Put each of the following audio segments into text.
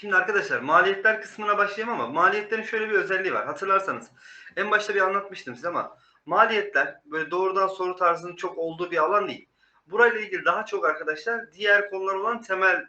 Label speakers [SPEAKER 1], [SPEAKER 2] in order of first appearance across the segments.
[SPEAKER 1] Şimdi arkadaşlar maliyetler kısmına başlayayım ama maliyetlerin şöyle bir özelliği var. Hatırlarsanız en başta bir anlatmıştım size ama maliyetler böyle doğrudan soru tarzının çok olduğu bir alan değil. Burayla ilgili daha çok arkadaşlar diğer konular olan temel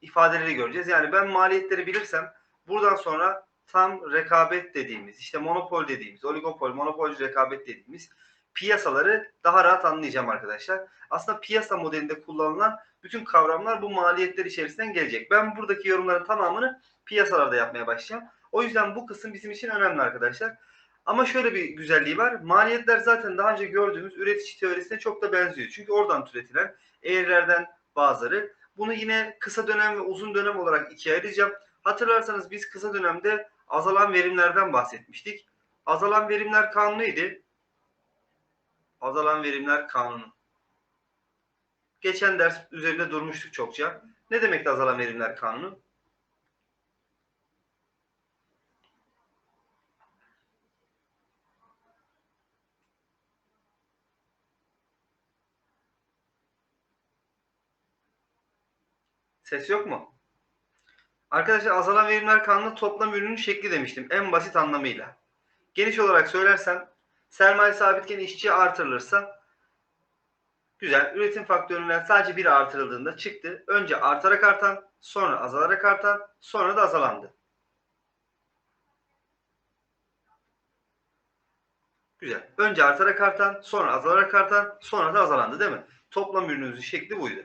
[SPEAKER 1] ifadeleri göreceğiz. Yani ben maliyetleri bilirsem buradan sonra tam rekabet dediğimiz, işte monopol dediğimiz, oligopol, monopolcu rekabet dediğimiz piyasaları daha rahat anlayacağım arkadaşlar. Aslında piyasa modelinde kullanılan bütün kavramlar bu maliyetler içerisinden gelecek. Ben buradaki yorumların tamamını piyasalarda yapmaya başlayacağım. O yüzden bu kısım bizim için önemli arkadaşlar. Ama şöyle bir güzelliği var. Maliyetler zaten daha önce gördüğümüz üretici teorisine çok da benziyor. Çünkü oradan türetilen eğrilerden bazıları. Bunu yine kısa dönem ve uzun dönem olarak ikiye ayıracağım. Hatırlarsanız biz kısa dönemde azalan verimlerden bahsetmiştik. Azalan verimler kanunu neydi? Azalan verimler kanunu. Geçen ders üzerinde durmuştuk çokça. Ne demekti azalan verimler kanunu? Ses yok mu? Arkadaşlar azalan verimler kanunu toplam ürünün şekli demiştim en basit anlamıyla. Geniş olarak söylersem sermaye sabitken işçi artırılırsa güzel üretim faktöründen sadece biri artırıldığında çıktı. Önce artarak artan, sonra azalarak artan, sonra da azalandı. Güzel. Önce artarak artan, sonra azalarak artan, sonra da azalandı değil mi? Toplam ürünümüzün şekli buydu.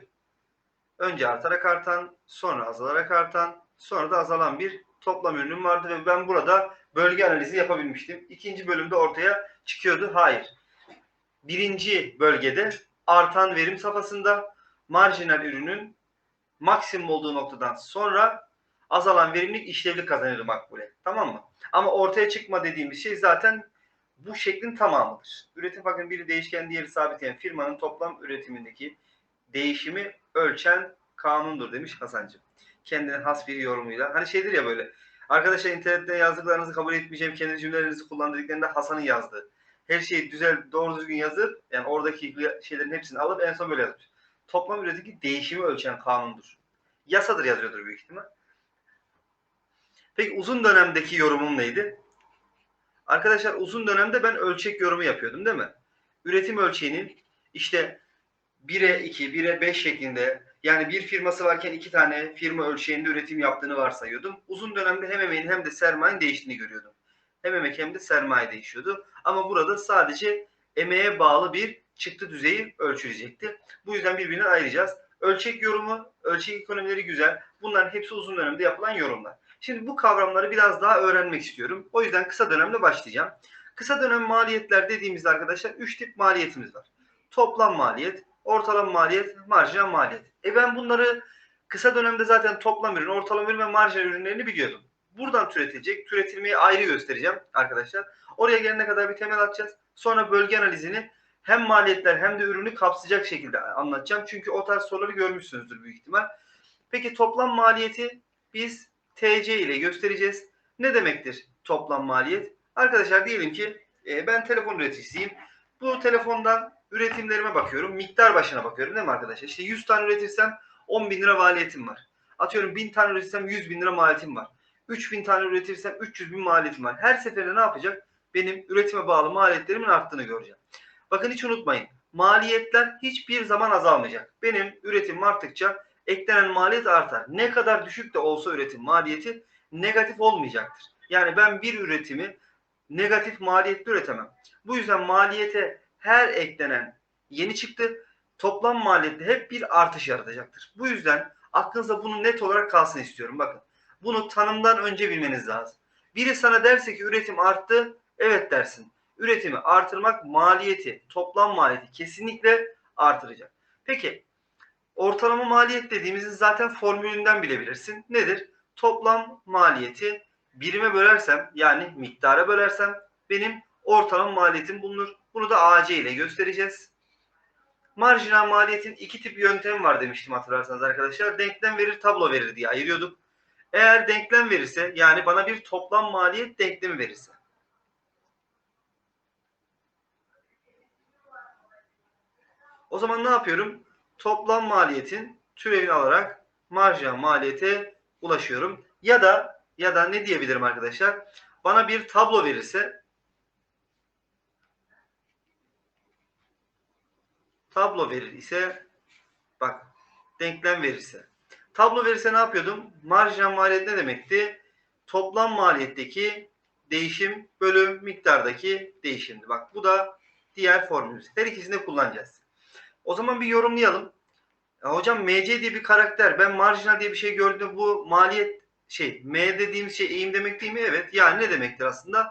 [SPEAKER 1] Önce artarak artan, sonra azalarak artan, sonra da azalan bir toplam ürünüm vardı ve ben burada bölge analizi yapabilmiştim. İkinci bölümde ortaya çıkıyordu. Hayır. Birinci bölgede artan verim safhasında marjinal ürünün maksimum olduğu noktadan sonra azalan verimlilik işlevlik kazanır makbule. Tamam mı? Ama ortaya çıkma dediğimiz şey zaten bu şeklin tamamıdır. Üretim faktörünün biri değişken diğeri sabit yani firmanın toplam üretimindeki değişimi ölçen kanundur demiş Hasan'cığım. Kendine has bir yorumuyla. Hani şeydir ya böyle. Arkadaşlar internette yazdıklarınızı kabul etmeyeceğim. Kendi cümlelerinizi kullandırdıklarında Hasan'ın yazdığı. Her şeyi güzel, doğru düzgün yazıp yani oradaki şeylerin hepsini alıp en son böyle yazmış. Toplam üretimdeki değişimi ölçen kanundur. Yasadır yazıyordur büyük ihtimal. Peki uzun dönemdeki yorumum neydi? Arkadaşlar uzun dönemde ben ölçek yorumu yapıyordum değil mi? Üretim ölçeğinin işte 1'e 2, 1'e 5 şeklinde yani bir firması varken iki tane firma ölçeğinde üretim yaptığını varsayıyordum. Uzun dönemde hem emeğin hem de sermayenin değiştiğini görüyordum. Hem emek hem de sermaye değişiyordu. Ama burada sadece emeğe bağlı bir çıktı düzeyi ölçülecekti. Bu yüzden birbirine ayıracağız. Ölçek yorumu, ölçek ekonomileri güzel. Bunların hepsi uzun dönemde yapılan yorumlar. Şimdi bu kavramları biraz daha öğrenmek istiyorum. O yüzden kısa dönemde başlayacağım. Kısa dönem maliyetler dediğimizde arkadaşlar 3 tip maliyetimiz var. Toplam maliyet, ortalama maliyet, marjinal maliyet. E ben bunları kısa dönemde zaten toplam ürün, ortalama ürün ve marjinal ürünlerini biliyordum. Buradan türetilecek. Türetilmeyi ayrı göstereceğim arkadaşlar. Oraya gelene kadar bir temel atacağız. Sonra bölge analizini hem maliyetler hem de ürünü kapsayacak şekilde anlatacağım. Çünkü o tarz soruları görmüşsünüzdür büyük ihtimal. Peki toplam maliyeti biz TC ile göstereceğiz. Ne demektir toplam maliyet? Arkadaşlar diyelim ki e, ben telefon üreticisiyim. Bu telefondan üretimlerime bakıyorum. Miktar başına bakıyorum değil mi arkadaşlar? İşte 100 tane üretirsem 10 bin lira maliyetim var. Atıyorum 1000 tane üretirsem 100 bin lira maliyetim var. 3000 tane üretirsem 300 bin maliyetim var. Her seferinde ne yapacak? Benim üretime bağlı maliyetlerimin arttığını göreceğim. Bakın hiç unutmayın. Maliyetler hiçbir zaman azalmayacak. Benim üretimim arttıkça eklenen maliyet artar. Ne kadar düşük de olsa üretim maliyeti negatif olmayacaktır. Yani ben bir üretimi negatif maliyetli üretemem. Bu yüzden maliyete her eklenen yeni çıktı toplam maliyette hep bir artış yaratacaktır. Bu yüzden aklınızda bunu net olarak kalsın istiyorum. Bakın bunu tanımdan önce bilmeniz lazım. Biri sana derse ki üretim arttı, evet dersin. Üretimi artırmak maliyeti, toplam maliyeti kesinlikle artıracak. Peki ortalama maliyet dediğimizin zaten formülünden bilebilirsin. Nedir? Toplam maliyeti birime bölersem yani miktara bölersem benim ortalama maliyetim bulunur. Bunu da AC ile göstereceğiz. Marjinal maliyetin iki tip yöntemi var demiştim hatırlarsanız arkadaşlar. Denklem verir, tablo verir diye ayırıyorduk. Eğer denklem verirse yani bana bir toplam maliyet denklemi verirse. O zaman ne yapıyorum? Toplam maliyetin türevini alarak marjinal maliyete ulaşıyorum. Ya da ya da ne diyebilirim arkadaşlar? Bana bir tablo verirse tablo verir ise bak denklem verirse tablo verirse ne yapıyordum? Marjinal maliyet ne demekti? Toplam maliyetteki değişim bölü miktardaki değişimdi. Bak bu da diğer formülümüz. Her ikisini kullanacağız. O zaman bir yorumlayalım. Ya hocam MC diye bir karakter. Ben marjinal diye bir şey gördüm. Bu maliyet şey M dediğimiz şey eğim demek değil mi? Evet. Yani ne demektir aslında?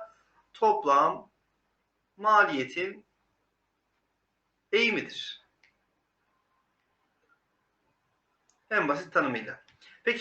[SPEAKER 1] Toplam maliyetin eğimidir. En basit tanımıyla.